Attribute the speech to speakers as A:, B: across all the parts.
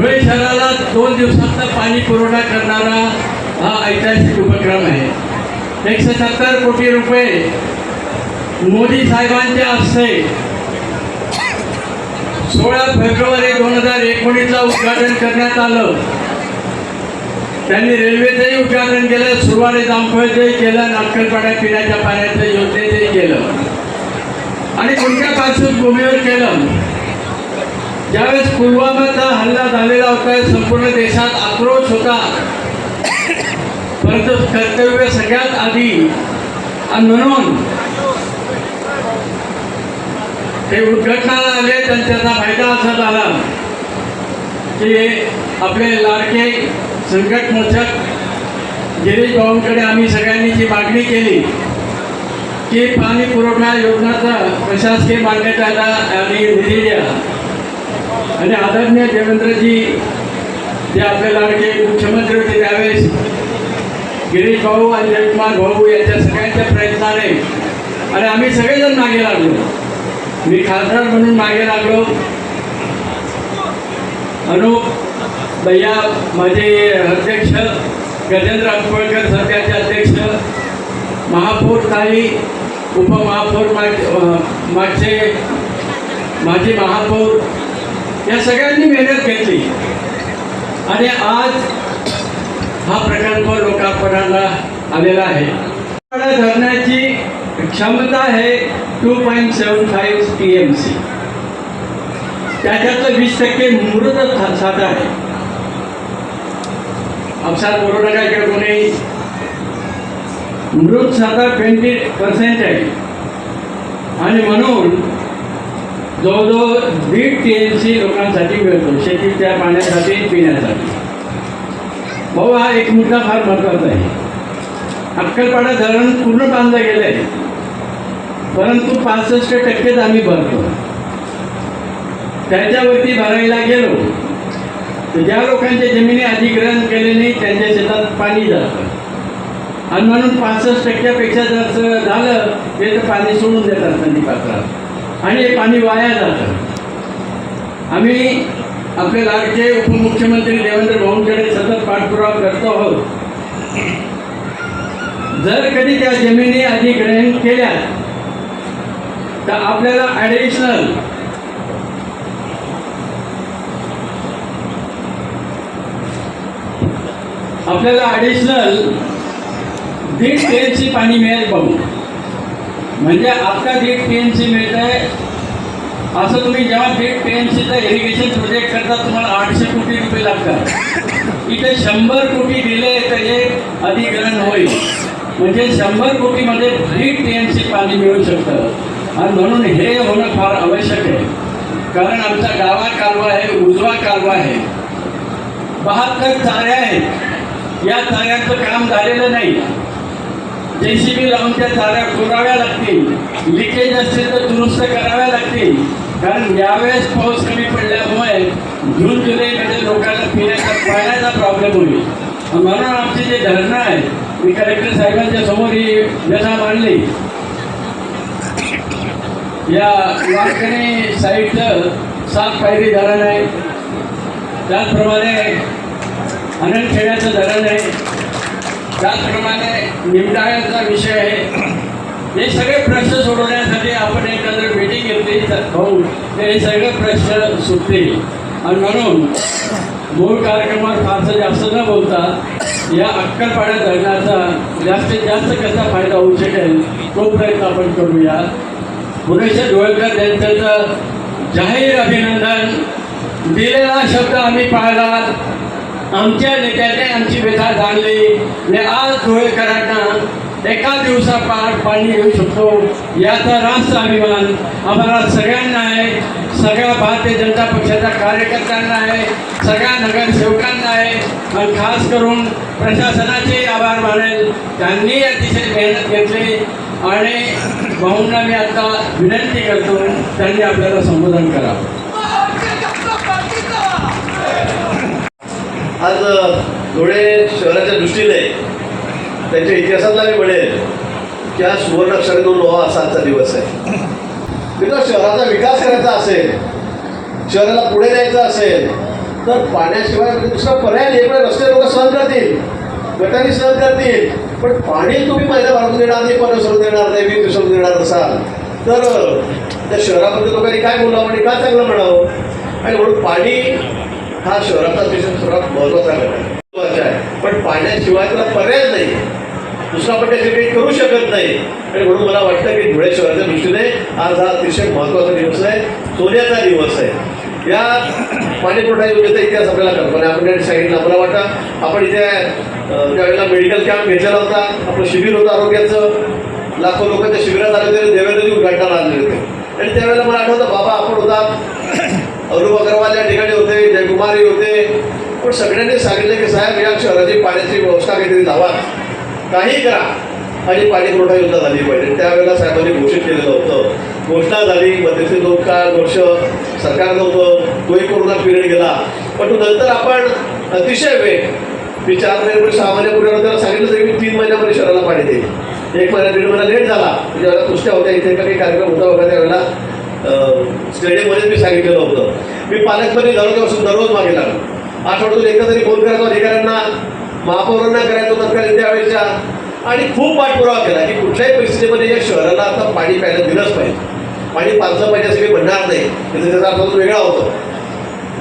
A: धुळे शहराला दोन दिवसाचा पाणी पुरवठा करणारा हा ऐतिहासिक उपक्रम आहे. एकशे सत्तर कोटी रुपये मोदी साहेबांच्या हस्ते सोळा फेब्रुवारी दोन हजार एकोणीसला उद्घाटन करण्यात आलं. त्यांनी रेल्वेचंही उद्घाटन केलं सुरुवाती जामफळचंही केलं नाटकलपाड्या पिण्याच्या पाण्याचं योजनेचंही केलं. आणि कोणत्या पार्श्वभूमीवर केलं. ज्यावेळेस पुलवामाचा हल्ला झालेला होता संपूर्ण देशात आक्रोश होता. परंतु कर्तव्य सगळ्यात आधी. आणि म्हणून ते उद्घटनाला आले तर त्याचा फायदा असा झाला की आपले लाडके संकटमोचक गिरीश भाऊंकडे आम्ही सगळ्यांनी जी मागणी केली की पाणी पुरवठा योजनाचा प्रशासकीय मान्यता आणि निधी द्या. आणि आदरणीय देवेंद्रजी जे आपले लाडके मुख्यमंत्री होते त्यावेळेस गिरीश भाऊ आणि जयकुमार भाऊ यांच्या सगळ्यांच्या प्रयत्नाने आणि आम्ही सगळेजण मागे लागलो. मी खासदार म्हणून मागे लागलो. अनुप भैया माझे अध्यक्ष गजेंद्र अटपळकर सध्याचे अध्यक्ष महापौर ताई उपमहापौर माग मागचे माजी महापौर या सगळ्यांनी मेहनत घेतली. आणि आज हा प्रकल्प लोकार्पणाला आलेला आहे. धरणाची क्षमता आहे two point seven five T M C त्याच्यातलं वीस टक्के मृत सा- साठा आहे. अपसात बोलू नका किंवा कोणी. मृत साठा ट्वेंटी पर्सेंट आहे. आणि म्हणून जवळजवळ दीड टी एम सी लोकांसाठी मिळतो शेतीच्या पाण्यासाठी पिण्यासाठी. भाऊ हा एक मुद्दा फार महत्त्वाचा आहे. अक्कलपाडा धरण पूर्ण बांधलं गेलं आहे परंतु पासष्ट टक्केच आम्ही भरतो त्याच्यावरती भरायला गेलो. तर ज्या लोकांच्या जमिनी अधिग्रहण केले नाही त्यांच्या शेतात पाणी जातं. आणि म्हणून पासष्ट टक्क्यापेक्षा जास्त झालं ते तर पाणी सोडून देतात नदी पात्रात. आणि हे पाणी वाया जातं. आम्ही आपले लाडके उपमुख्यमंत्री देवेंद्र भाऊंकडे सतत पाठपुरावा करतो आहोत. जर कधी त्या जमिनी अधिग्रहण केल्या तर आपल्याला ॲडिशनल आपल्याला ॲडिशनल दीड टी सी पाणी मिळेल पाहू म्हणजे आता दीड टी एम सी मिळत. आहे असं तुम्ही जेव्हा दीड टी एम सीचा इरिगेशन प्रोजेक्ट करता तुम्हाला आठशे कोटी रुपये लागतात. इथे शंभर कोटी दिले तर हे अधिग्रहण होईल. म्हणजे शंभर कोटीमध्ये दीड टी एम सी पाणी मिळू शकतं. आणि म्हणून हे होणं फार आवश्यक आहे. कारण आमचा डावा कालवा आहे उजवा कालवा आहे. बहात्तर चाऱ्या आहेत. या चाऱ्यांचं काम झालेलं नाही. जे सी बी लावून त्या चाऱ्या खोदाव्या लागतील. लिकेज असतील तर दुरुस्त कराव्या लागतील. कारण यावेळेस पाऊस कमी पडल्यामुळे जून जुलैमध्ये लोकांना पिण्याचा पाण्याचा प्रॉब्लेम होईल. म्हणून आमची जे धरणं आहे मी कलेक्टर साहेबांच्या समोर ही व्यथा मांडली. या वारकणी साईडचं सात पायरी धरण आहे. त्याचप्रमाणे अनंतखेड्याचं धरण आहे. त्याचप्रमाणे निमटाळ्याचा विषय आहे हे सगळे प्रश्न सोडवण्यासाठी आपण एकत्र मीटिंग घेतली तर ते हे सगळे प्रश्न सुटतील. आणि म्हणून मूळ कार्यक्रमात फारसं जास्त न बोलता या अक्कलपाड्या धरणाचा जास्तीत जास्त कसा फायदा होऊ शकेल तो प्रयत्न आपण करूया. पुरेशा डोळकर यांचं जाहीर अभिनंदन. दिलेला शब्द आम्ही पाहिला. आमच्या नेत्याने आमची व्यथा जाणली. आणि आज धुळेकरांना एका दिवसापाठ पाणी घेऊ शकतो. याचा रास्त अभिमान आम्हाला सगळ्यांना आहे. सगळ्या भारतीय जनता पक्षाच्या कार्यकर्त्यांना आहे. सगळ्या नगरसेवकांना आहे. आणि खास करून प्रशासनाचे आभार मानेल. त्यांनी अतिशय मेहनत घेतली. आणि भाऊंना मी आता विनंती करतो. त्यांनी आपल्याला संबोधन करावं.
B: आज धुळे शहराच्या दृष्टीने त्यांच्या इतिहासातला मी म्हणेल की आज सुवर्ण अक्षर दोन व्हावा असा आजचा दिवस आहे. मित्र शहराचा विकास करायचा असेल शहराला पुढे न्यायचं असेल तर पाण्याशिवाय म्हणजे दुसरा पर्याय नाही पण रस्ते लोक सहन करतील. गटारी सहन करतील. पण पाणी तुम्ही महिना भरून देणार नाही पण सोडून देणार नाही वीज सोडून देणार असाल तर त्या शहरामध्ये लोकांनी काय बोलावं म्हणजे आणि काय चांगलं म्हणावं? आणि म्हणून पाणी हा शहराचा अतिशय सर्वात महत्त्वाचा घटक आहे. महत्त्वाचा आहे. पण पाण्याशिवाय त्याला पर्याय नाही. दुसरा आपण त्याचे काही करू शकत नाही. आणि म्हणून मला वाटतं की धुळे शहराच्या दृष्टीने आज हा अतिशय महत्त्वाचा दिवस आहे. सोन्याचा दिवस आहे. या पाणी पुरवठा योजनेचा इतिहास आपल्याला कल्पना आपण त्यांनी सांगितलं मला वाटतं आपण इथे त्यावेळेला मेडिकल कॅम्प घेतलेला होता. आपलं शिबिर होतं आरोग्याचं. लाखो लोक त्या शिबिरात आले होते. देवेंद्रजी उद्घाटनाला आलेले होते. आणि त्यावेळेला मला आठवतं बाबा आपण होता अरुप अग्रवाल या ठिकाणी होते. पण सगळ्यांनी सांगितलं की साहेब या शहराची पाण्याची व्यवस्था काहीतरी लावा काही करा. आणि पाणी पुरवठा योजना झाली पाहिजे. त्यावेळेला साहेबांनी घोषित केलेलं होतं. घोषणा झाली मध्यस्थी दोन काळ वर्ष सरकार नव्हतं. तोही कोरोना पिरियड गेला. पण नंतर आपण अतिशय वेग मी चार महिन्यापूर्वी सहा महिन्यापूर्वी त्याला सांगितलं तरी मी तीन महिन्यापूर्वी शहराला पाणी देईल एक महिना दीड महिना लेट झाला. म्हणजे ज्यावेळेला होत्या. इथे काही कार्यक्रम होता वगैरे त्यावेळेला स्टेडियममध्ये मी सांगितलेलं होतं. मी पालकमंत्री दररोज दररोज मागे लागलो. आठवड्यातून एकदा तरी फोन करायचो अधिकाऱ्यांना महापौरांना करायचो तत्कालीन त्यावेळेच्या. आणि खूप पाठपुरावा केला की कुठल्याही परिस्थितीमध्ये या शहराला आता पाणी प्यायला दिलंच पाहिजे. पाणी पाचलं पाहिजे असं मी म्हणणार नाही. त्याचा त्याचा अर्थ तो वेगळा होतो.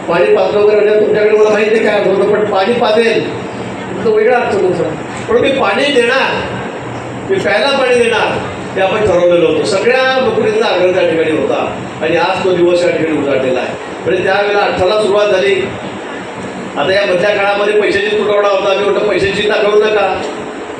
B: पाणी पाचलं वगैरे म्हणजे तुमच्याकडे मला माहिती आहे काय अर्थ होतं पण पाणी पाजेल. तो वेगळा अर्थ तुमचा. पण मी पाणी देणार. मी प्यायला पाणी देणार. ते आपण ठरवलेलं होतं. सगळ्या नोकरीचा आग्रह त्या ठिकाणी होता. आणि आज तो दिवस या ठिकाणी उजाडलेला आहे. म्हणजे त्यावेळेला अठराला सुरुवात झाली. आता या मधल्या काळामध्ये पैशाची तुटवडा होता. मी म्हटलं पैशाची दाखवू नका.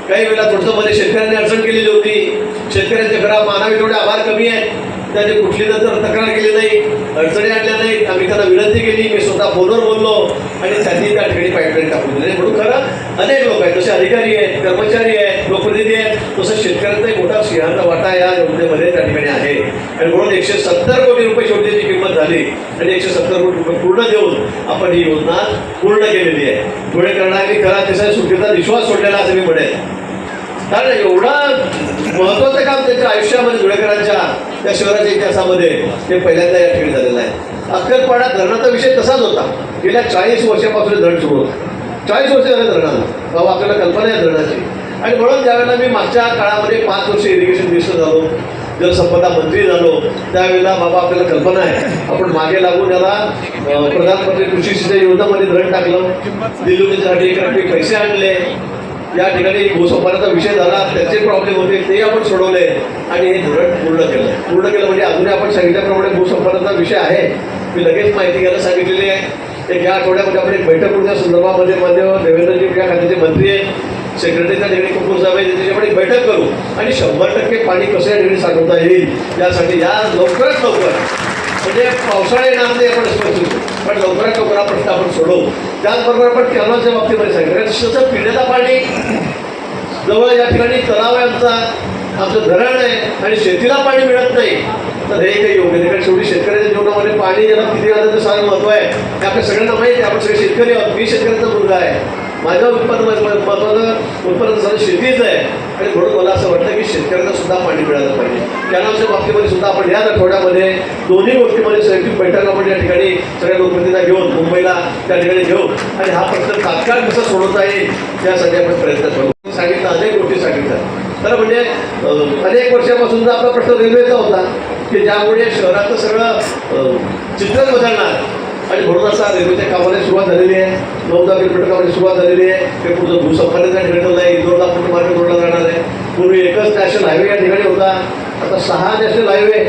B: काही वेळेला थोडंसं मध्ये शेतकऱ्यांनी अडचण केलेली होती. शेतकऱ्यांच्या घरा मानावे तेवढे आभार कमी आहेत. त्यांनी कुठली नंतर तक्रार केली नाही अडचणी आणल्या नाहीत आम्ही त्यांना विनंती केली मी स्वतः फोनवर बोललो आणि त्यांनी त्या ठिकाणी पाईपलाईन टाकून दिली. म्हणून खरं अनेक लोक आहेत जसे अधिकारी आहेत कर्मचारी आहेत लोकप्रतिनिधी आहेत तसं शेतकऱ्यांचा एक मोठा सिंहाचा वाटा या योजनेमध्ये त्या ठिकाणी आहे. आणि म्हणून एकशे सत्तर कोटी रुपये शेवटीची किंमत झाली आणि एकशे सत्तर कोटी रुपये पूर्ण देऊन आपण ही योजना पूर्ण केलेली आहे. पुढे करणारी खरा तिसऱ्या सुट्टीचा विश्वास सोडलेला असं मी म्हणेन. कारण एवढं महत्वाचं काम त्यांच्या आयुष्यामध्ये धुळेकरांच्या त्या शहराच्या इतिहासामध्ये ते पहिल्यांदा या ठिकाणी झालेलं आहे. अक्कलपाडा धरणाचा विषय तसाच होता. गेल्या चाळीस वर्षापासून धरण सुरू होतं. चाळीस वर्ष झाले धरणाला. बाबा आपल्याला कल्पना आहे धरणाची. आणि म्हणून ज्यावेळेला मी मागच्या काळामध्ये पाच वर्ष इरिगेशन मिनिस्टर झालो जलसंपदा मंत्री झालो त्यावेळेला बाबा आपल्याला कल्पना आहे. आपण मागे लागून त्याला प्रधानमंत्री कृषी सिंचन योजनामध्ये धरण टाकलं. दिल्लीसाठी एक पैसे आणले. या ठिकाणी भूसंपादनाचा विषय झाला त्याचे प्रॉब्लेम होते ते आपण सोडवले आणि हे धोरण पूर्ण केलं. पूर्ण केलं म्हणजे अजूनही आपण सांगितल्याप्रमाणे भूसंपादनाचा विषय आहे. मी लगेच माहिती घ्यायला सांगितलेली आहे. एक या आठवड्यामध्ये आपण एक बैठक करू संदर्भामध्ये मध्य देवेंद्रजी या खात्याचे मंत्री आहेत. सेक्रेटरीच्या ठिकाणी कपूर साहेब आहेत त्याच्याकडे एक बैठक करू आणि शंभर टक्के पाणी कसं या ठिकाणी साठवता येईल यासाठी या लवकरात लवकर म्हणजे पावसाळा येणार नाही आपण स्पष्ट पण लवकरात लवकर हा प्रश्न आपण सोडवू. त्याचबरोबर आपण कॅनॉलच्या बाबतीमध्ये सांगितलं. कारण तसं पिण्याचा पाणी जवळ या ठिकाणी तलाव आहे आमचा आमचं धरण आहे आणि शेतीला पाणी मिळत नाही. तर हे काही योग्य नाही. कारण शेवटी शेतकऱ्याच्या जीवनामध्ये पाणी याला किती आलं सारं महत्त्व आहे. हे आपल्या सगळ्यांना माहिती आहे. आपण सगळे शेतकरी आहोत. मी शेतकऱ्याचा मुलगा आहे. माझं उत्पन्न माझं उत्पन्न साधन शेतीच आहे. आणि म्हणून मला असं वाटतं की शेतकऱ्यांना सुद्धा पाणी मिळालं पाहिजे. कॅनलच्या बाबतीमध्ये सुद्धा आपण याच आठवड्यामध्ये दोन्ही गोष्टीमध्ये संयुक्त बैठक आपण या ठिकाणी सगळ्या लोकप्रतिनिधींना घेऊन मुंबईला त्या ठिकाणी घेऊ आणि हा प्रश्न तात्काळ कसा सोडवता येईल यासाठी आपण प्रयत्न करू. सांगितलं अनेक गोष्टी सांगितल्या. तर म्हणजे अनेक वर्षापासून आपला प्रश्न रेल्वेचा होता की ज्यामुळे शहराचं सगळं चित्र बदलणार आणि म्हणूनच असा रेल्वेच्या कामाला सुरुवात झालेली आहे. नऊ दहा किलोमीटर कामाची सुरुवात झालेली आहे. ते पुढचं भूसंपादन ठिकाणी आहे. इंदोरला पूर्ण मार्ग जोडला जाणार आहे. पूर्वी एकच नॅशनल हायवे या ठिकाणी होता. आता सहा नॅशनल हायवे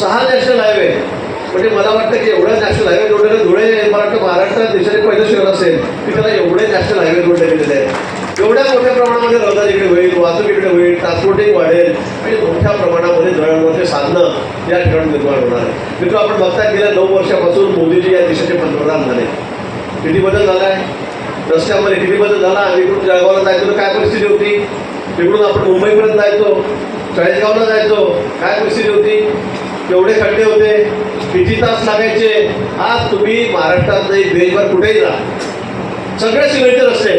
B: सहा नॅशनल हायवे म्हणजे मला वाटतं की एवढ्या नॅशनल हायवे जोडलेले धुळे मला वाटतं महाराष्ट्रात देशाचे पहिलं शहर असेल की त्याला एवढे नॅशनल हायवे जोडले गेलेले आहेत. एवढ्या मोठ्या प्रमाणामध्ये रहदारी इकडे होईल वाहतूक इकडे होईल ट्रान्सपोर्टिंग वाढेल. आणि मोठ्या प्रमाणामध्ये दळणवळणाचे साधनं या ठिकाणी निर्माण होणार आहे. मित्र आपण बघता गेल्या नऊ वर्षापासून मोदीजी या देशाचे पंतप्रधान झाले. किती बदल झाला आहे? रस्त्यामध्ये किती बदल झाला? आणि इकडून जळगावला जायचो तर काय परिस्थिती होती? तिकडून आपण मुंबईपर्यंत जायचो चाळीसगावला जायचो काय परिस्थिती होती? केवढे खड्डे होते किती तास लागायचे? आज तुम्ही महाराष्ट्रात नाही देशभर कुठेही जा सगळे सिमेंटचे रस्ते.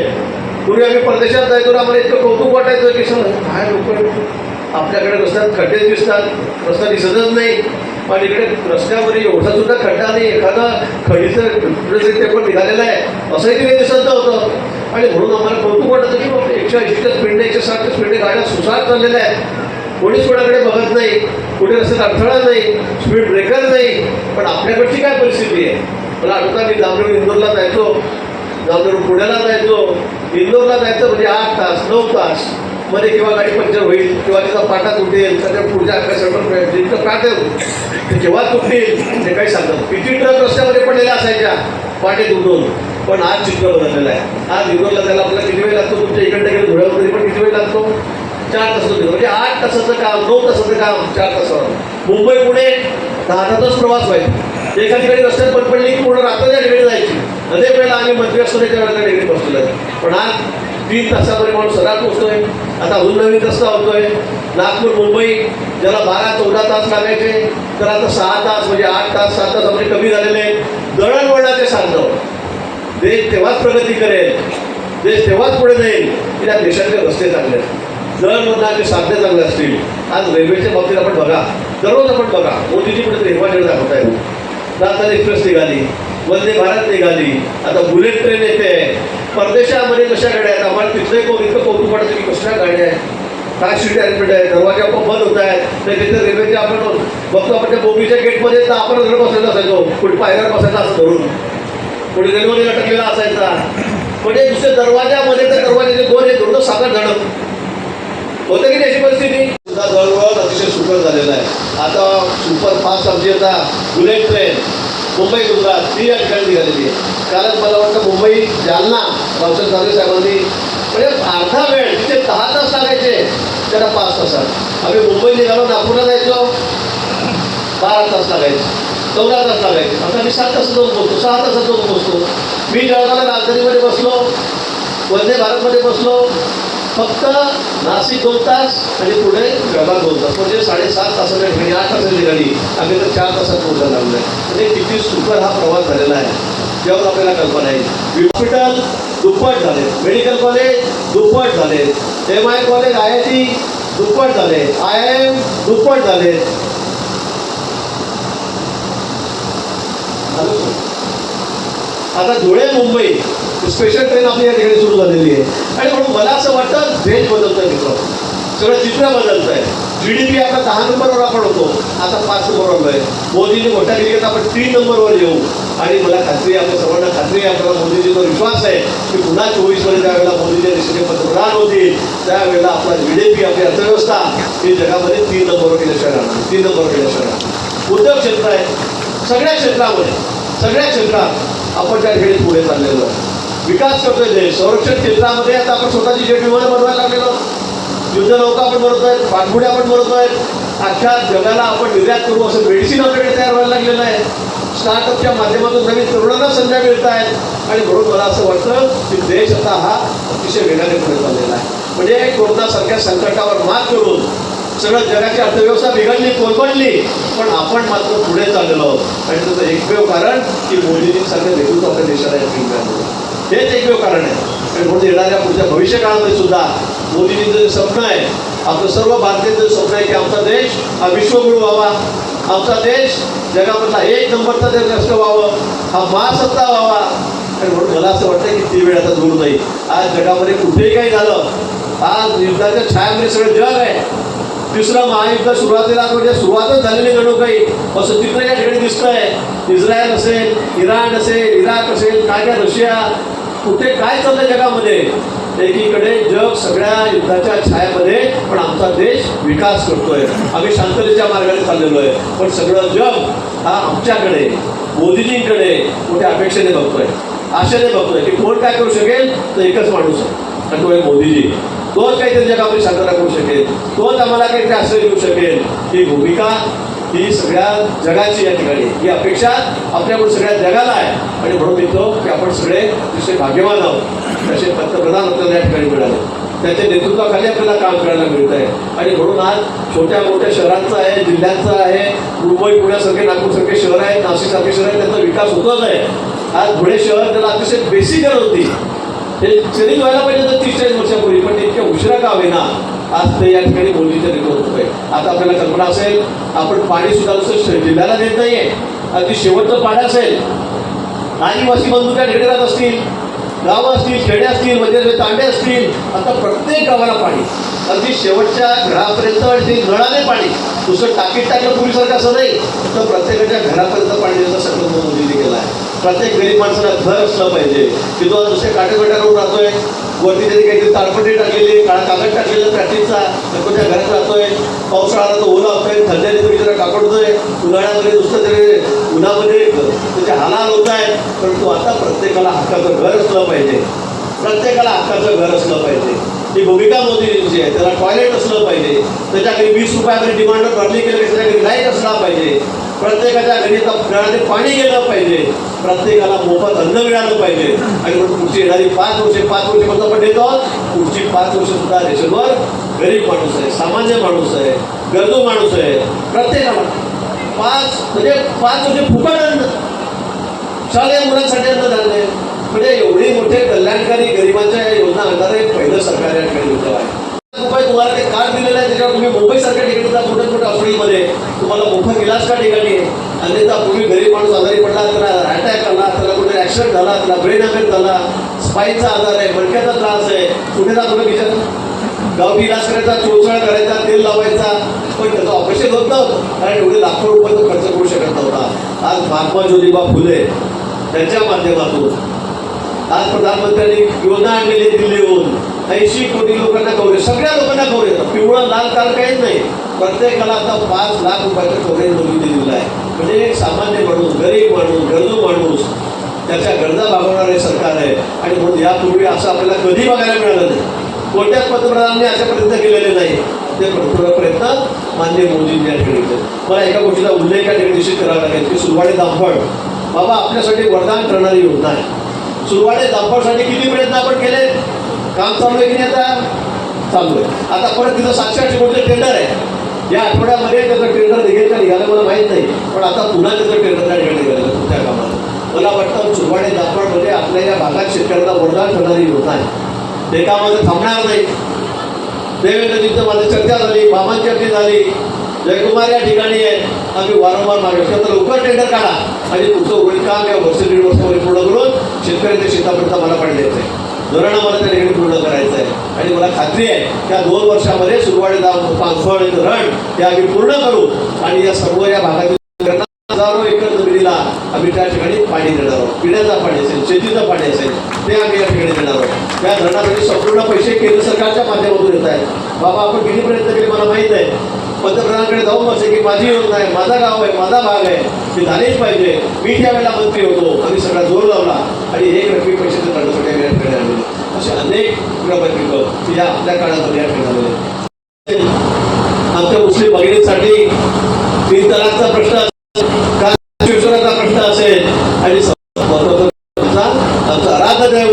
B: पूर्वी आम्ही परदेशात जायचो आम्हाला इतकं कौतुक वाटायचं की सर काय लोक आपल्याकडे रस्त्यात खड्डे दिसतात रस्ता दिसतच नाही. पण इकडे रस्त्यावर एवढा सुद्धा खड्डा नाही एखादा खडीचं ते पण निघालेलं आहे. असंही तिथे दिसत नव्हतं. आणि म्हणून आम्हाला कौतुक वाटतं की बाबा एकशे ऐंशीच्या स्पीडने एकशे साठच्या स्पीडने गाड्या सुसाट चाललेल्या आहेत. कोणीच कोणाकडे बघत नाही. कुठे रस्त्यात अडथळा नाही. स्पीड ब्रेकर नाही. पण आपल्याकडची काय परिस्थिती आहे? मला आठवतं मी जामनेर इंदोरला जायचो. जामनेर पुण्याला जायचो. इंदोरला जायचं म्हणजे आठ तास नऊ तास. मध्ये किंवा गाडी पंक्चर होईल किंवा तिचा पाटा तुटेल त्याच्या पुढच्या आकाशावर जितकं पाठेल ते जेव्हा तुटतील ते काही सांगतात किती ट्रक रस्त्यामध्ये पडलेल्या असायच्या? पाटे तुटून. पण आज चित्र बदललेलं आहे. आज इंदोरला त्याला आपल्याला किती वेळ लागतो? तुमच्या इकडे गेले धुळ्यावर तरी पण किती वेळ लागतो? चार तास म्हणजे आठ तासाचं काम नऊ तासाचं काम चार तासावर. मुंबई पुणे दहा तासच प्रवास व्हायचा. एका ठिकाणी रस्त्यात पण पडली की पूर्ण रात्रीच्या ठिकाणी जायची. अनेक वेळेला आम्ही मंत्री असतो वेळेला डिग्री बसलेलो आहे. पण आज तीन तासामध्ये माणूस सरात पोहोचतोय. आता अजून नवीन रस्ता होतोय? नागपूर मुंबई ज्याला बारा चौदा तास लागायचे तर आता सहा तास म्हणजे आठ तास सात तास आपले कमी झालेले आहेत. दळणवळणाचे सांगतो. देश तेव्हाच प्रगती करेल. देश तेव्हाच पुढे जाईल. की त्या देशाचे रस्ते चांगले आहेत दळणवळणाचे साधने चांगले असतील. आज रेल्वेच्या बाबतीत आपण बघा. दररोज आपण बघा. मोदीजी कुठेतरी हिमाचल दाखवता दाखवत आहे राजधानी एक्सप्रेस निघाली. वंदे भारत निघाली. आता बुलेट ट्रेन येते. परदेशामध्ये कशा गाड्या आहेत? आम्हाला तिथले कोण इतकं कौतुक वाटतं की कसल्या गाड्या आहेत काय सीट अरेंजमेंट आहे. दरवाजा पण बंद होत आहेत. तर तिथे रेल्वेचे आपण बघतो आपण त्या बोगीच्या गेटमध्ये तर आपण घर बसायला असायचो. कुठे पायऱ्यावर बसायला असं धरून. कुठे रेल्वेमध्ये अटकलेला असायचा. म्हणजे दुसऱ्या दरवाजामध्ये त्या दरवाजाचे दोन हे दोन साखर झाडं होतं की त्याची परिस्थिती? सुद्धा दळवळ अतिशय सुकर झालेला आहे. आता सुपर फास्ट आमची आता बुलेट ट्रेन. मुंबई गुजरात ती या ठिकाणी निघालेली आहे कारण मला वाटतं मुंबई जालना रावसाहेब ठाकरे साहेबांनी. म्हणजे अर्धा वेळ तिथे दहा तास लागायचे. त्याला पाच तासात. आम्ही मुंबई निघालो नागपूरला जायचो. बारा तास लागायचे. चौदा तास लागायचे. आता मी सात तास जाऊन पोहोचतो सहा तासात जाऊन पोहोचतो मी जळगावला राजधानीमध्ये बसलो. वंदे भारतमध्ये बसलो. फक्त नाशिक दोन तास आणि पुढे जळगाव दोन तास म्हणजे साडेसात तासाच्या ठिकाणी आठ तासाच्या निघाली आम्ही तर चार तासात पोहोचायला लागलो आहे म्हणजे किती सुपर हा प्रवास झालेला आहे. जेव्हा आपल्याला कल्पना आहे. हॉस्पिटल दुप्पट झाले. मेडिकल कॉलेज दुप्पट झाले. M I college I I T दुप्पट झाले. आय आय एम दुप्पट झाले. आता धुळे मुंबई. स्पेशल ट्रेन आपली या ठिकाणी सुरू झालेली आहे. आणि म्हणून मला असं वाटतं देश बदलतोय मित्र. सगळं चित्र बदलत आहे जी डी पी आता दहा नंबरवर आपण होतो. आता पाच नंबरवर आहे मोदींनी मोठ्या क्रिकेट आपण तीन नंबरवर येऊ. आणि मला खात्री आहे आपल्या सर्वांना खात्री आहे आपल्याला मोदीजीवर विश्वास आहे की पुन्हा चोवीसमध्ये ज्यावेळेला मोदीच्या दिशेने पंतप्रधान होतील त्यावेळेला आपला जी डी पी आपली अर्थव्यवस्था ही जगामध्ये तीन नंबरवर केल्याशिवाय राहणार तीन नंबरवर केल्याशिवाय राहणार उद्योग क्षेत्र आहे. सगळ्या क्षेत्रामध्ये सगळ्या क्षेत्रात आपण त्या ठिकाणी पुढे चाललेलो आहे. विकास करतोय देश संरक्षण क्षेत्रामध्ये आता आपण स्वतःची जेट विमानं बनवायला लागलेलो युद्ध नौका आपण बनवतोय पाणबुड्या आपण बनवतोय अख्ख्या जगाला आपण निर्यात करू असं मेडिसिन आपल्याकडे तयार व्हायला लागलेलं आहे. स्टार्टअपच्या माध्यमातून नवीन तरुणांना संध्या मिळत आहेत. आणि म्हणून मला असं वाटतं की देश आता हा अतिशय वेगाने पुढे चाललेला आहे. म्हणजे कोरोनासारख्या संकटावर मात करून सगळं जगाची अर्थव्यवस्था बिघडली कोलबडली पण आपण मात्र पुढे चाललेलो आहोत. आणि त्याचं एकमेव कारण की मोदीजींसारखं नेतृत्व आपल्या देशाला या ठिकाणी हेच एकमेव कारण आहे. आणि म्हणून येणाऱ्या पुढच्या भविष्य काळामध्ये सुद्धा मोदीजींचं जे स्वप्न आहे आपलं सर्व भारतीयांचं स्वप्न आहे की आमचा देश हा विश्वगुरु व्हावा. आमचा देश जगामधला एक नंबरचा देश राष्ट्र व्हावं. हा महासत्ता व्हावा. आणि म्हणून मला असं वाटतं की ती वेळ आता दूर जाईल. आज जगामध्ये कुठेही काही झालं आज युद्धाच्या छायामध्ये सगळं जग आहे. तिसरं महायुद्ध सुरुवातीला म्हणजे सुरुवातच झालेली जणू काही असं तिकडे या ठिकाणी दिसतंय. इस्रायल असेल इराण असेल इराक असेल काय काय रशिया कुठे काय चाललंय जगामध्ये? एकीकडे जग सगळ्या युद्धाच्या छायामध्ये पण आमचा देश विकास करतोय. आम्ही शांततेच्या मार्गाने चाललेलो आहे. पण सगळं जग हा आमच्याकडे मोदीजींकडे मोठ्या अपेक्षेने बघतोय. आशेने बघतोय की कोण काय करू शकेल तर एकच माणूस आहे. आणि तो आहे मोदीजी. तोच काहीतरी जगामध्ये शांतता करू शकेल. तोच आम्हाला काहीतरी आश्रय देऊ शकेल. ही भूमिका ही सगळ्या जगाची या ठिकाणी. ही अपेक्षा आपल्याकडून सगळ्या जगाला आहे. आणि म्हणून येतो की आपण सगळे अतिशय भाग्यवान आहोत. तसे पंतप्रधान आपल्याला या ठिकाणी मिळाले. त्याच्या नेतृत्वाखाली आपल्याला काम करायला मिळत आहे. आणि म्हणून आज छोट्या मोठ्या शहरांचं आहे जिल्ह्यांचं आहे मुंबई पुण्यासारखे नागपूरसारखे शहर आहे नाशिकसारखे शहर आहे त्यांचा विकास होतोच आहे. आज धुळे शहर त्याला अतिशय बेसिक गरज होती. हे चरित व्हायला पाहिजे तर तीस चाळीस वर्षापूर्वी पण इतक्या उशिरा का होईना आज ते या ठिकाणी मोदीच्या नेतृत्वात होत आहे आता आपल्याला कल्पना असेल आपण पाणी सुद्धा नुसतं जिल्ह्याला देत नाहीये. अगदी शेवटचं पाणी असेल. आदिवासी बंधू त्या ठिकाणी असतील. गावं असतील खेडे असतील म्हणजे तांडे असतील आता प्रत्येक गावाला पाणी. अगदी शेवटच्या घरापर्यंत आणि ते नळाने पाणी. दुसरं टाकीत टाकलं पूर्वीसारखं असं नाही. तर प्रत्येकाच्या घरापर्यंत पाणी द्यायचा संकल्प मोदींनी गेला आहे. प्रत्येक गरीब माणसाला घर असलं पाहिजे. की तो नुसते काटेकोट्यावर राहतोय. वरती त्यांनी काहीतरी ताडपत्री टाकलेली काळा कागद टाकलेला प्रॅक्टिसचा कोणत्या घरात राहतोय. पावसाळा तो ओला होतोय थंड्याने तुम्ही त्याला काकडतोय उन्हाळ्यामध्ये नुसतं तरी उन्हामध्ये त्याचे हालाल होत आहेत. परंतु आता प्रत्येकाला हक्काचं घर असलं पाहिजे. प्रत्येकाला हक्काचं घर असलं पाहिजे. ही भूमिका मोदींची आहे? त्याला टॉयलेट असलं पाहिजे. त्याच्या घरी वीस रुपयामध्ये डिमांड पब्लिक त्याच्याकडे त्याच्या घरी लाइट असला पाहिजे. प्रत्येकाच्या घरी आता पाणी गेलं पाहिजे. प्रत्येकाला मोफत अन्न मिळालं पाहिजे. आणि म्हणून पुढची येणारी पाच वर्षे पाच वर्षे म्हणतो आपण देतो. पुढची पाच वर्ष सुद्धा देशावर गरीब माणूस आहे सामान्य माणूस आहे गरजू माणूस आहे. प्रत्येकाला पाच म्हणजे पाच वर्षे फुकट अन्न. शालेय मुलांसाठी झाले म्हणजे एवढे मोठे कल्याणकारी गरिबांच्या या योजना आणणारे पहिलं सरकार या ठिकाणी होतं आहे. रुपये तुम्हाला ते कार्ड दिलेलं आहे त्याच्यावर तुम्ही मुंबईसारख्या ठिकाणी जा मोठ्या मोठ्या हॉस्पिटलमध्ये तुम्हाला मोफत इलाज का ठिकाणी आहे. अन्यथा पूर्वी गरीब माणूस आजारी पडला त्याला अटॅक आला त्याला कुठे ऍक्सिडेंट झाला त्याला ब्रेन अफेक्ट झाला स्पाईनचा आजार आहे मणक्याचा त्रास आहे कुठे जा तुम्ही विचार गावठी इलाज करायचा चोचळ करायचा तेल लावायचा पण त्याचं ऑपरेशन होत नव्हतं कारण एवढे लाखो रुपये तो खर्च करू शकत नव्हता. आज महात्मा ज्योतिबा फुले त्यांच्या माध्यमातून आज प्रधानमंत्र्यांनी योजना आणलेली दिल्लीहून ऐंशी कोटी लोकांना कव्हरेज सगळ्या लोकांना कव्हरेज पिवळं लाल काल काहीच नाही. प्रत्येकाला आता पाच लाख रुपयाचं कवरेज मोदींनी दिलेलं आहे. म्हणजे एक सामान्य माणूस गरीब माणूस गरजू माणूस त्याच्या गरजा भागवणारे सरकार आहे. आणि म्हणून यापूर्वी असं आपल्याला कधी बघायला मिळालं नाही. कोणत्याच पंतप्रधानांनी असे प्रयत्न केलेले नाही. ते प्रयत्न मान्य मोदींनी या ठिकाणी केले. मला एका गोष्टीचा उल्लेख या ठिकाणी निश्चित करावा लागेल की सुरवाडी दामफळ बाबा आपल्यासाठी वरदान करणारी योजना आहे. सुरवाडे दामफळसाठी किती प्रयत्न आपण केले? काम चालू आहे की नाही आता? चालू आहे. आता परत तिथं सातशे आठशे कोटीचं टेंडर आहे? या आठवड्यामध्ये त्याचं टेंडर निघेल का निघालं मला माहीत नाही. पण आता पुन्हा त्याचं टेंडर त्या ठिकाणी निघालं त्या कामाला. मला वाटतं सुरवाडे दामफळमध्ये आपल्या या भागात शेतकऱ्यांना वरदान करणारी योजना आहे ते कामाचं थांबणार नाही. देवेंद्रजींचं माझी चर्चा झाली मामांची चर्चा झाली. जयकुमार या ठिकाणी आहे. आम्ही वारंवार मागे तर लवकर टेंडर काढा. आणि तुमचं होईल काम या वर्ष दीड वर्षामध्ये पूर्ण करून शेतकऱ्यांच्या शेतापर्यंत मला पण द्यायचं आहे धोरणं मला त्या ठिकाणी पूर्ण करायचं आहे आणि मला खात्री आहे त्या दोन वर्षामध्ये सुरुवातीला पानफळ धरण हे आम्ही पूर्ण करू. आणि या सर्व या भागातील हजारो एकर जमिनीला आम्ही त्या ठिकाणी पाणी देणार आहोत. पिण्याचं पाणी असेल शेतीचं पाणी असेल ते आम्ही या ठिकाणी देणार आहोत. त्या धरणासाठी संपूर्ण पैसे केंद्र सरकारच्या माध्यमातून येत आहेत. बाबा आपण किती प्रयत्न केले मला माहीत आहे. पंतप्रधानांकडे जाऊन बसे की माझी योजना आहे माझा गाव आहे माझा भाग आहे. ते झालेच पाहिजे. मी त्यावेळेला मंत्री होतो. आम्ही सगळा जोर लावला. आणि एक रकमी पैसे ते करण्यासाठी आम्ही या ठिकाणी आणले असे अनेक प्रकल्प या आपल्या काळामध्ये या ठिकाणी आले. आमच्या मुस्लिम भगिनींसाठी तीन तलाकचा प्रश्न असेल, का शिक्षणाचा प्रश्न असेल. आणि आमचा आराध्य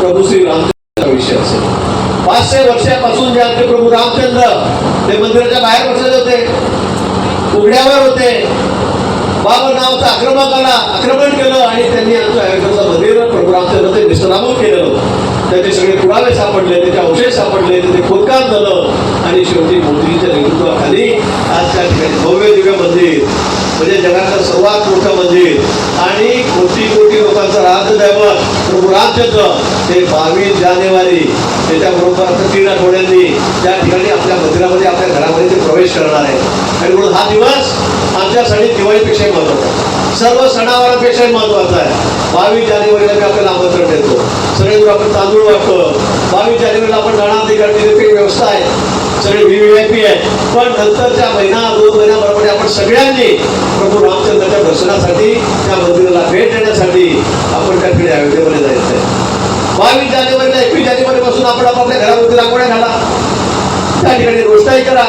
B: प्रभू श्री रामचंद्र विषय असेल. पाचशे वर्षापासून जे आमचे प्रभू रामचंद्र ते मंदिराच्या बाहेर बसले होते. बाबा होते आक्रमकाला आक्रमण केलं आणि त्यांनी आमच्या अयोध्येचं मंदिर प्रभू रामचंद्र ते निष्ठरामूल केलेलं त्याचे सगळे पुरावे सापडले त्याचे अवशेष सापडले त्याचे खोदकाम झालं. आणि शेवटी मोदींच्या नेतृत्वाखाली आज त्या ठिकाणी भव्य दिव्य मंदिर. म्हणजे जगातलं सर्वात मोठं मंदिर. आणि कोटी कोटी लोकांचं राज दैवत प्रभू रामचंद्र ते बावीस जानेवारी. त्याच्याबरोबर आता तीन आठवड्यांनी त्या ठिकाणी आपल्या मंदिरामध्ये आपल्या घरामध्ये ते प्रवेश करणार आहे. आणि म्हणून हा दिवस आमच्यासाठी दिवाळीपेक्षाही महत्त्वाचा आहे. सर्व सणावारापेक्षाही महत्त्वाचा आहे. बावीस जानेवारीला मी आपल्याला आमंत्रण देतो. सगळे आपण तांदूळ वाटतो. बावीस जानेवारीला आपण जाणार तिकडे तिथे काही व्यवस्था आहे. सगळे व्हीव्हीआयपी आहेत पण नंतरच्या महिना दोन महिन्याप्रमाणे आपण सगळ्यांनी प्रभू रामचंद्राच्या दर्शनासाठी त्या मंदिराला भेट देण्यासाठी आपण त्या ठिकाणी अयोध्येमध्ये जायचं आहे. बावीस जानेवारीला एकवीस जानेवारी पासून आपण आपापल्या घरामध्ये रांगोळ्या घाला. त्या ठिकाणी रोषणाई करा.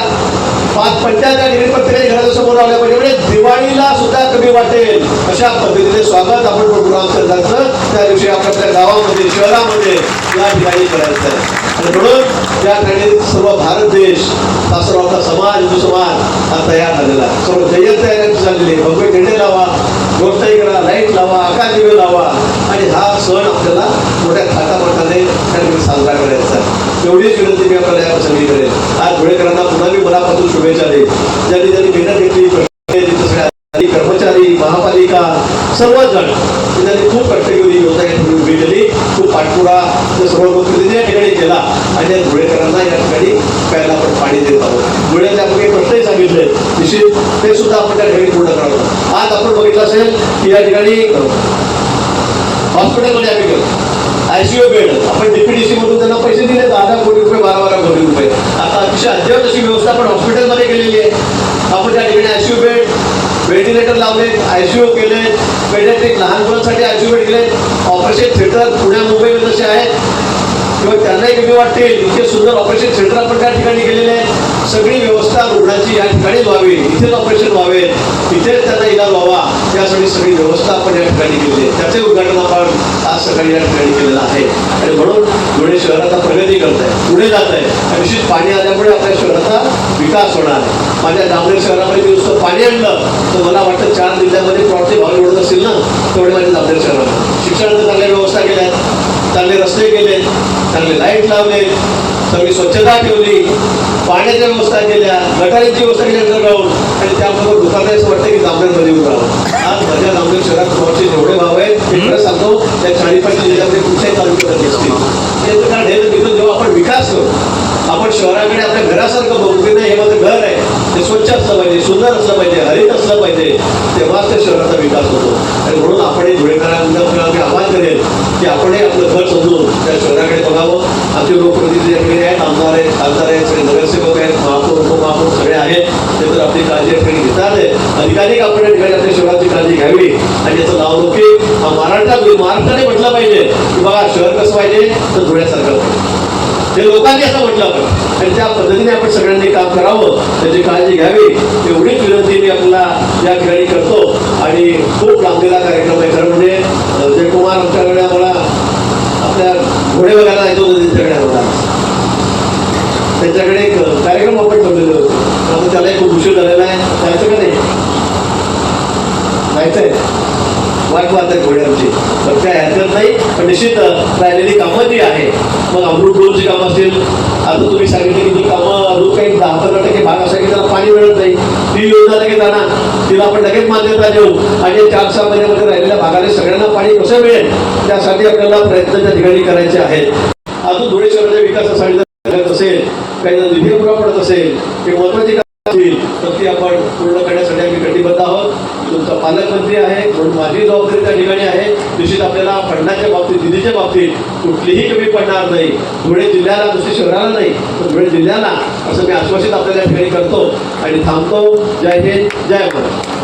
B: पाच पंचायत ठिकाणी प्रत्येकाच्या घराच्या समोर आल्या पाहिजे. म्हणजे दिवाळीला सुद्धा कमी वाटेल. अशा पद्धतीने स्वागत आपण प्रभू रामचंद्राचं त्या दिवशी आपल्या गावामध्ये शहरामध्ये या ठिकाणी करायचं आहे. आणि म्हणून त्या ठिकाणी सर्व भारत देश सासरवाचा समाज हिंदू हा तयार झालेला आहे. सर्व जय्यत तयारी झालेली आहे. भगवे झेंडे लावा रोषणाई करा लाइट लावा आकाश लावा. आणि हा सण आपल्याला मोठ्या थाटामाटाने त्या ठिकाणी साजरा करायचा आहे. एवढीच विनंती मी आपल्याला या प्रसंगी करेल आज मनापासून शुभेच्छा देईल ज्यांनी त्यांनी मेहनत घेतली कष्ट घेतली, तसं अधिकारी, कर्मचारी महापालिका सर्वच जण त्यांनी खूप कष्ट योजना या ठिकाणी उभी केली खूप पाठपुरा सर्व गोष्टी या ठिकाणी केला आणि या धुळेकरांना या ठिकाणी प्यायला आपण पाणी देत आहोत. धुळ्याचे आपण काही प्रश्नही सांगितले. निश्चित ते सुद्धा आपण त्या ठिकाणी पूर्ण करावं आज आपण बघितलं असेल की या ठिकाणी हॉस्पिटलमध्ये आम्ही गेलो. ICU bed. आपण डीपीडीसी मधून त्यांना पैसे दिले. दहा दहा कोटी रुपये बारा बारा कोटी रुपये. आता अतिशय अद्ययावत अशी व्यवस्था आपण हॉस्पिटलमध्ये केलेली आहे. आपण त्या ठिकाणी आयसीयू बेड व्हेंटिलेटर लावले आयसीयू केले पेडेट्रिक लहान मुलांसाठी आयसीयू बेड केले ऑपरेशन थिएटर पुण्या मुंबईमध्ये जसे आहेत किंवा त्यांनाही कमी वाटते. इथे सुंदर ऑपरेशन सेंटर आपण त्या ठिकाणी केलेले आहे सगळी व्यवस्था रुग्णाची या ठिकाणीच व्हावी. इथेच ऑपरेशन व्हावे. इथेच त्यांना इलाज व्हावा. त्यासाठी सगळी व्यवस्था आपण या ठिकाणी केली आहे. त्याचे उद्घाटन आपण आज सकाळी या ठिकाणी केलेलं आहे. आणि म्हणून धुळे शहराचा आता प्रगती करत आहे पुढे जात आहे आणि विशेष पाणी आल्यामुळे आपल्या शहराचा विकास होणार आहे. माझ्या नांदेड शहरामध्ये मी नुसतं पाणी आणलं तर मला वाटतं चार जिल्ह्यामध्ये प्लॉटचे भाव उडत असतील ना तेवढे माझ्या नांदेड शहरात शिक्षणाच्या चांगल्या व्यवस्था केल्या आहेत चांगले रस्ते केले चांगले लाइट लावले चांगली स्वच्छता ठेवली पाण्याच्या व्यवस्था केल्या गटारीची व्यवस्था केली अंडरग्राऊंड आणि त्याबरोबर दुकानं असं वाटतं की जामनेरमध्ये उभं राहावं आज माझ्या जामनेर शहरात प्लॉटचे जेवढे भाव आहेत ते खरं सांगतो त्या चाळीपाटी जिल्ह्यामध्ये कुठल्याही तालुक्यात नसतील याचं कारण हे तिथं जेव्हा आपण विकास करू आपण शहराकडे आपल्या घरासारखं बघू की नाही हे माझं घर आहे. ते स्वच्छ असलं पाहिजे सुंदर असलं पाहिजे हरित असलं पाहिजे तेव्हाच त्या शहराचा विकास होतो. आणि म्हणून आपण हे धुळेकरांना आवाहन करेल की आपणही आपलं घर समजून त्या शहराकडे बघावं. आमचे लोकप्रतिनिधी या आहेत आमदार आहेत खासदार आहेत सगळे नगरसेवक आहेत महापौर उपमहापौर सगळे आहेत. ते तर आपली काळजी या ठिकाणी घेतात. आहे अधिकाधिक आपण या ठिकाणी आपल्या शहराची काळजी घ्यावी आणि याचं नाव लौकिक हा महाराष्ट्रात महाराष्ट्राने म्हटलं पाहिजे की बघा शहर कसं पाहिजे? तर धुळ्यासारखं पाहिजे. ते लोकांनी असं म्हटलं पण आणि त्या पद्धतीने आपण सगळ्यांनी काम करावं त्याची काळजी घ्यावी एवढीच विनंती मी आपल्याला या ठिकाणी करतो. आणि खूप लांबलेला कार्यक्रम आहे. खरं म्हणजे जयकुमार आमच्याकडे आम्हाला आपल्या घोडे बघायला येतो त्यांच्याकडे आम्हाला. त्यांच्याकडे एक कार्यक्रम आपण ठेवलेले होते. त्याला त्यालाही खूप उशीर झालेला आहे. जायचं का नाही? जायचं आहे पाहत आहे घोड्यांची आमची तर काय हरकत नाही पण निश्चित राहिलेली कामं जी आहे मग अमृत डोलची कामं असतील. आता तुम्ही सांगितलं की ती कामं अजून काही दहा पंधरा टक्के भाग असा की त्याला पाणी मिळत नाही. ती योजना लगेच आणा तिला आपण लगेच मान्यता देऊ. आणि या चार सहा महिन्यामध्ये राहिलेल्या भागाने सगळ्यांना पाणी कसं मिळेल त्यासाठी आपल्याला प्रयत्न त्या ठिकाणी करायचे आहेत. अजून धुळे शहराच्या विकासासाठी करत असेल काही निधी पुरा पडत असेल किंवा महत्वाची असतील तर ती आपण पूर्ण करण्यासाठी आम्ही कटिबद्ध आहोत तुमचा पालकमंत्री आहे म्हणून माझी जबाबदारी त्या ठिकाणी आहे. निश्चित आपल्याला फंडाच्या बाबतीत निधीच्या बाबतीत कुठलीही कमी पडणार नाही. धुळे जिल्ह्याला नुसते शहराला नाही तर धुळे जिल्ह्याला असं मी आश्वासित आपल्याला या ठिकाणी करतो. आणि थांबतो. जय हिंद जय महाराष्ट्र